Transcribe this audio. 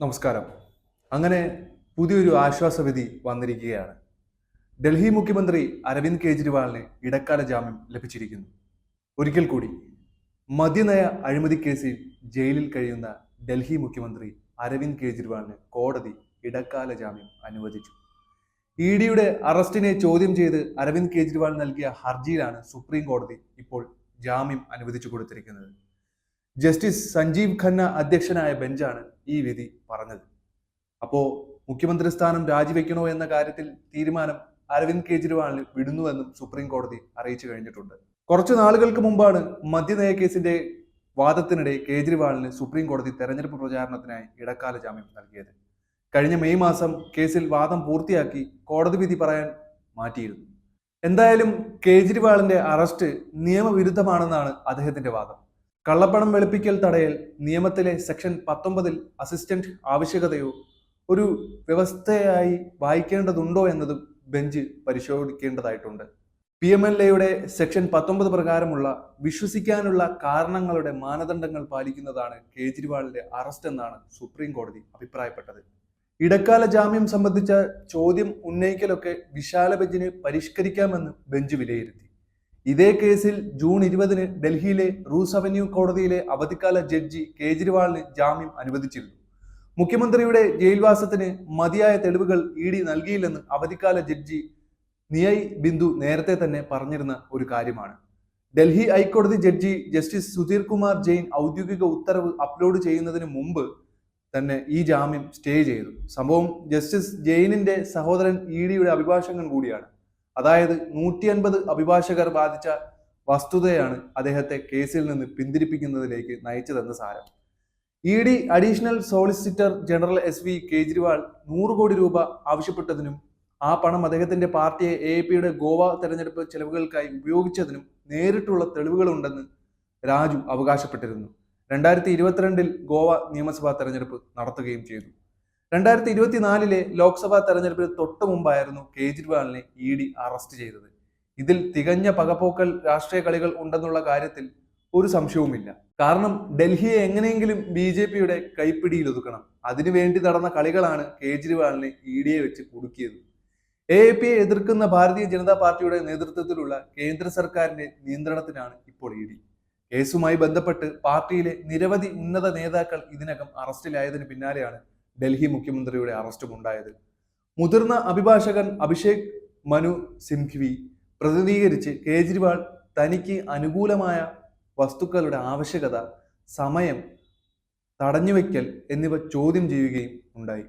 നമസ്കാരം. അങ്ങനെ പുതിയൊരു ആശ്വാസവിധി വന്നിരിക്കുകയാണ്. ഡൽഹി മുഖ്യമന്ത്രി അരവിന്ദ് കെജ്രിവാളിന് ഇടക്കാല ജാമ്യം ലഭിച്ചിരിക്കുന്നു. ഒരിക്കൽ കൂടി മദ്യനയ അഴിമതി കേസിൽ ജയിലിൽ കഴിയുന്ന ഡൽഹി മുഖ്യമന്ത്രി അരവിന്ദ് കെജ്രിവാളിന് കോടതി ഇടക്കാല ജാമ്യം അനുവദിച്ചു. ഇ ഡിയുടെ അറസ്റ്റിനെ ചോദ്യം ചെയ്ത് അരവിന്ദ് കെജ്രിവാൾ നൽകിയ ഹർജിയിലാണ് സുപ്രീം കോടതി ഇപ്പോൾ ജാമ്യം അനുവദിച്ചു കൊടുത്തിരിക്കുന്നത്. ജസ്റ്റിസ് സഞ്ജീവ് ഖന്ന അധ്യക്ഷനായ ബെഞ്ചാണ് ഈ വിധി പറഞ്ഞത്. അപ്പോ മുഖ്യമന്ത്രി സ്ഥാനം രാജിവെക്കണോ എന്ന കാര്യത്തിൽ തീരുമാനം അരവിന്ദ് കെജ്രിവാളിന് വിടുന്നുവെന്നും സുപ്രീം കോടതി അറിയിച്ചു കഴിഞ്ഞിട്ടുണ്ട്. കുറച്ചു നാളുകൾക്ക് മുമ്പാണ് മദ്യനയ കേസിന്റെ വാദത്തിനിടെ കേജ്രിവാളിന് സുപ്രീം കോടതി തെരഞ്ഞെടുപ്പ് പ്രചാരണത്തിനായി ഇടക്കാല ജാമ്യം നൽകിയത്. കഴിഞ്ഞ മെയ് മാസം കേസിൽ വാദം പൂർത്തിയാക്കി കോടതി വിധി പറയാൻ മാറ്റിയിരുന്നു. എന്തായാലും കേജ്രിവാളിന്റെ അറസ്റ്റ് നിയമവിരുദ്ധമാണെന്നാണ് അദ്ദേഹത്തിന്റെ വാദം. കള്ളപ്പണം വെളുപ്പിക്കൽ തടയൽ നിയമത്തിലെ സെക്ഷൻ പത്തൊമ്പതിൽ അസിസ്റ്റന്റ് ആവശ്യകതയോ ഒരു വ്യവസ്ഥയായി വായിക്കേണ്ടതുണ്ടോ എന്നതും ബെഞ്ച് പരിശോധിക്കേണ്ടതായിട്ടുണ്ട്. പി എം എൽ എയുടെ സെക്ഷൻ പത്തൊമ്പത് പ്രകാരമുള്ള വിശ്വസിക്കാനുള്ള കാരണങ്ങളുടെ മാനദണ്ഡങ്ങൾ പാലിക്കുന്നതാണ് കേജ്രിവാളിന്റെ അറസ്റ്റ് എന്നാണ് സുപ്രീം കോടതി അഭിപ്രായപ്പെട്ടത്. ഇടക്കാല ജാമ്യം സംബന്ധിച്ച ചോദ്യം ഉന്നയിക്കലൊക്കെ വിശാല ബെഞ്ചിന് പരിഷ്കരിക്കാമെന്ന് ബെഞ്ച് വിലയിരുത്തി. ഇതേ കേസിൽ ജൂൺ ഇരുപതിന് ഡൽഹിയിലെ റൂസ് അവന്യൂ കോടതിയിലെ അവധിക്കാല ജഡ്ജി കേജ്രിവാളിന് ജാമ്യം അനുവദിച്ചിരുന്നു. മുഖ്യമന്ത്രിയുടെ ജയിൽവാസത്തിന് മതിയായ തെളിവുകൾ ഇ ഡി നൽകിയില്ലെന്ന് അവധിക്കാല ജഡ്ജി നിയൈ ബിന്ദു നേരത്തെ തന്നെ പറഞ്ഞിരുന്ന ഒരു കാര്യമാണ്. ഡൽഹി ഹൈക്കോടതി ജഡ്ജി ജസ്റ്റിസ് സുധീർ കുമാർ ജെയിൻ ഔദ്യോഗിക ഉത്തരവ് അപ്ലോഡ് ചെയ്യുന്നതിന് മുമ്പ് തന്നെ ഈ ജാമ്യം സ്റ്റേ ചെയ്തു. സംഭവം ജസ്റ്റിസ് ജെയിനിന്റെ സഹോദരൻ ഇ ഡിയുടെ അഭിഭാഷകൻ കൂടിയാണ്. അതായത് നൂറ്റി അൻപത് അഭിഭാഷകർ ബാധിച്ച വസ്തുതയാണ് അദ്ദേഹത്തെ കേസിൽ നിന്ന് പിന്തിരിപ്പിക്കുന്നതിലേക്ക് നയിച്ചതെന്ന് സാരം. E D additional solicitor general S V Kejriwal നൂറ് കോടി രൂപ ആവശ്യപ്പെട്ടതിനും ആ പണം അദ്ദേഹത്തിന്റെ പാർട്ടിയെ എ പിയുടെ ഗോവ തെരഞ്ഞെടുപ്പ് ചെലവുകൾക്കായി ഉപയോഗിച്ചതിനും നേരിട്ടുള്ള തെളിവുകളുണ്ടെന്ന് രാജു അവകാശപ്പെട്ടിരുന്നു. രണ്ടായിരത്തി ഇരുപത്തിരണ്ടിൽ ഗോവ നിയമസഭാ തെരഞ്ഞെടുപ്പ് നടത്തുകയും ചെയ്തു. രണ്ടായിരത്തി ഇരുപത്തിനാലിലെ ലോക്സഭാ തെരഞ്ഞെടുപ്പിന് തൊട്ടു മുമ്പായിരുന്നു കേജ്രിവാളിനെ ഇ ഡി അറസ്റ്റ് ചെയ്തത്. ഇതിൽ തികഞ്ഞ പകപോക്കൽ രാഷ്ട്രീയ കളികൾ ഉണ്ടെന്നുള്ള കാര്യത്തിൽ ഒരു സംശയവുമില്ല. കാരണം ഡൽഹിയെ എങ്ങനെയെങ്കിലും ബി ജെ പിയുടെ കൈപ്പിടിയിൽ ഒതുക്കണം. അതിനുവേണ്ടി നടന്ന കളികളാണ് കേജ്രിവാളിനെ ഇ ഡിയെ വെച്ച് കുടുക്കിയത്. എ എ പിയെ എതിർക്കുന്ന ഭാരതീയ ജനതാ പാർട്ടിയുടെ നേതൃത്വത്തിലുള്ള കേന്ദ്ര സർക്കാരിന്റെ നിയന്ത്രണത്തിലാണ് ഇപ്പോൾ ഇ ഡി. കേസുമായി ബന്ധപ്പെട്ട് പാർട്ടിയിലെ നിരവധി ഉന്നത നേതാക്കൾ ഇതിനകം അറസ്റ്റിലായതിനു പിന്നാലെയാണ് ഡൽഹി മുഖ്യമന്ത്രിയുടെ അറസ്റ്റും ഉണ്ടായത്. മുതിർന്ന അഭിഭാഷകൻ അഭിഷേക് മനു സിംഘ്വി പ്രതിനിധീകരിച്ച് കേജ്രിവാൾ തനിക്ക് അനുകൂലമായ വസ്തുക്കളുടെ ആവശ്യകത സമയം തടഞ്ഞുവെക്കൽ എന്നിവ ചോദ്യം ചെയ്യുകയും ഉണ്ടായി.